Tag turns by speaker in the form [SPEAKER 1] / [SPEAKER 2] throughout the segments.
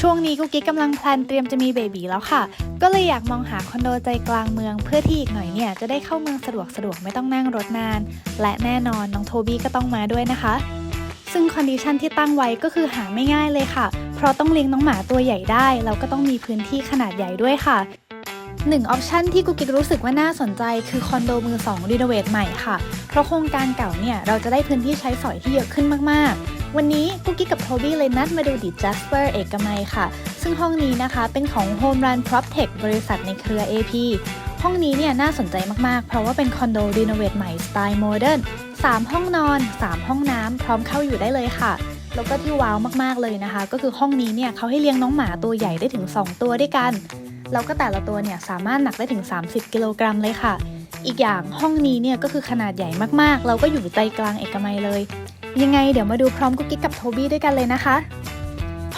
[SPEAKER 1] ช่วงนี้กุ๊กกิ๊กกำลังแพลนเตรียมจะมีเบบีแล้วค่ะ ก็เลยอยากมองหาคอนโดใจกลางเมือง เพื่อที่อีกหน่อยเนี่ยจะได้เข้าเมืองสะดวกสะดวกไม่ต้องนั่งรถนาน และแน่นอนน้องโทบี้ก็ต้องมาด้วยนะคะ ซึ่งคอนดิชันที่ตั้งไว้ก็คือหาไม่ง่ายเลยค่ะ เพราะต้องเลี้ยงน้องหมาตัวใหญ่ได้แล้วก็ต้องมีพื้นที่ขนาดใหญ่ด้วยค่ะ หนึ่งออปชันที่กุกิกรู้สึกว่าน่าสนใจคือคอนโดมือ 2 รีโนเวทใหม่ค่ะ เพราะโครงการเก่าเนี่ย เราจะได้พื้นที่ใช้สอยที่เยอะขึ้นมาก ๆ วันนี้กุ๊กกิ๊กกับโทบี้เลยนัดมาดูดิจัสเปอร์เอกมัยค่ะ ซึ่งห้องนี้นะคะเป็นของ Home Run PropTech บริษัทในเครือ AP ห้องนี้เนี่ยน่าสนใจมาก ๆ เพราะว่าเป็นคอนโดรีโนเวทใหม่สไตล์โมเดิร์น3ห้องนอน 3 ห้องน้ำพร้อมเข้าอยู่ได้เลยค่ะแล้วก็ที่ว้าวมากๆเลยนะคะ ก็คือห้องนี้เนี่ยเขาให้เลี้ยงน้องหมาตัวใหญ่ได้ถึง 2 ตัวด้วยกัน แล้วก็แต่ละตัวเนี่ยสามารถหนักได้ถึง 30 กิโลกรัมเลยค่ะ อีกอย่างห้องนี้เนี่ยก็คือขนาดใหญ่มากๆ เราก็อยู่ใจกลางเอกมัยเลย ยังไงเดี๋ยวมาดูพร้อมกุ๊กกิ๊กกับโทบี้ด้วยกันเลยนะคะ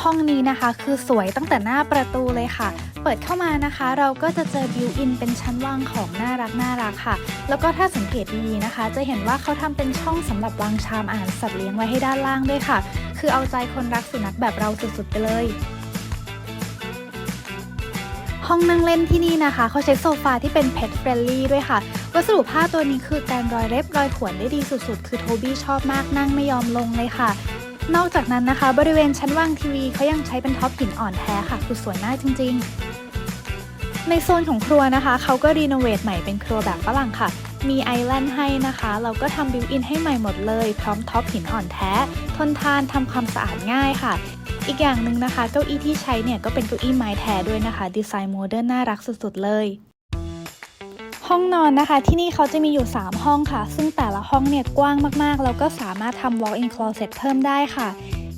[SPEAKER 1] ห้องนี้นะคะคือสวยตั้งแต่หน้าประตูเลยค่ะ เปิดเข้ามานะคะ เราก็จะเจอบิวอินเป็นชั้นวางของน่ารักน่ารักค่ะ แล้วก็ถ้าสังเกตดีๆนะคะ จะเห็นว่าเขาทำเป็นช่องสำหรับวางชามอาหารสัตว์เลี้ยงไว้ให้ด้านล่างด้วยค่ะ คือเอาใจคนรักสุนัขแบบเราสุดๆไปเลย ห้องนั่งเล่นที่นี่นะคะ เขาใช้โซฟาที่เป็น Pet Friendly ด้วยค่ะ วัสดุผ้าตัวนี้คือการรอยเล็บรอยข่วนได้ดีสุดๆ คือโทบี้ชอบมากนั่งไม่ยอมลงเลยค่ะ นอกจากนั้นนะคะ บริเวณชั้นวางทีวีเขายังใช้เป็นท็อปหินอ่อนแท้ค่ะ คือสวยมากจริง ๆ ในโซนของครัวนะคะ เขาก็รีโนเวทใหม่เป็นครัวแบบฝรั่งค่ะ มีไอแลนด์ให้นะคะ เราก็ทำบิวอินให้ใหม่หมดเลย พร้อมท็อปหินอ่อนแท้ ทนทานทำความสะอาดง่ายค่ะ อีกอย่างหนึ่งนะคะ เก้าอี้ที่ใช้เนี่ยก็เป็นเก้าอี้ไม้แท้ด้วยนะคะ ดีไซน์โมเดิร์นน่ารักสุดๆ เลยห้องนอนนะคะที่นี่เขาจะมีอยู่ 3 ห้องค่ะ ซึ่งแต่ละห้องเนี่ยกว้างมากๆ แล้วก็สามารถทำ walk-in closet เพิ่มได้ค่ะ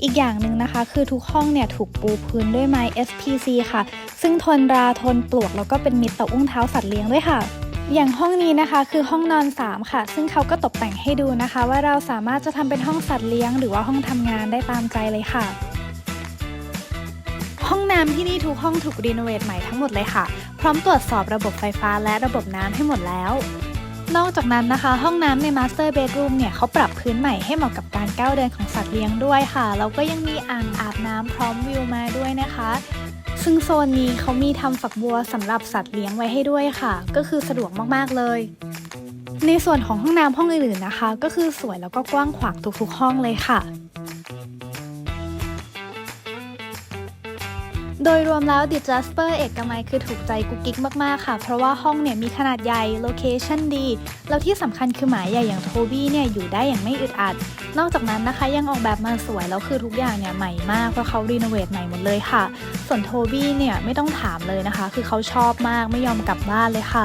[SPEAKER 1] อีกอย่างหนึ่งนะคะ คือทุกห้องเนี่ยถูกปูพื้นด้วยไม้ SPC ค่ะ ซึ่งทนราทนปลวกแล้วก็เป็นมิตรต่ออุ้งเท้าสัตว์เลี้ยงด้วยค่ะ อย่างห้องนี้นะคะคือห้องนอน 3 ค่ะ ซึ่งเขาก็ตกแต่งให้ดูนะคะ ว่าเราสามารถจะทำเป็นห้องสัตว์เลี้ยง หรือว่าห้องทำงานได้ตามใจเลยค่ะ น้ำที่นี่ทุกห้องถูกรีโนเวทใหม่ทั้งหมดเลยค่ะ พร้อมตรวจสอบระบบไฟฟ้าและระบบน้ำให้หมดแล้ว นอกจากนั้นนะคะ ห้องน้ำใน Master Bedroom เนี่ยเขาปรับพื้นใหม่ให้เหมาะกับการก้าวเดินของสัตว์เลี้ยงด้วยค่ะ แล้วก็ยังมีอ่างอาบน้ำพร้อมวิวมาด้วยนะคะ ซึ่งโซนนี้เขามีทำฝักบัวสำหรับสัตว์เลี้ยงไว้ให้ด้วยค่ะ ก็คือสะดวกมากๆเลยในส่วนของห้องน้ำห้องอื่นๆนะคะ ก็คือสวยแล้วก็กว้างขวางทุกๆห้องเลยค่ะ โดยรวมแล้วดิจัสเปอร์เอกมัยคือถูกใจกุ๊กกิ๊กมากๆค่ะ เพราะว่าห้องเนี่ยมีขนาดใหญ่ โลเคชั่นดี แล้วที่สำคัญคือหมาใหญ่อย่างโทบี้เนี่ยอยู่ได้อย่างไม่อึดอัด นอกจากนั้นนะคะยังออกแบบมาสวย แล้วคือทุกอย่างเนี่ยใหม่มากเพราะเขารีโนเวทใหม่หมดเลยค่ะ ส่วนโทบี้เนี่ยไม่ต้องถามเลยนะคะ คือเขาชอบมากไม่ยอมกลับบ้านเลยค่ะ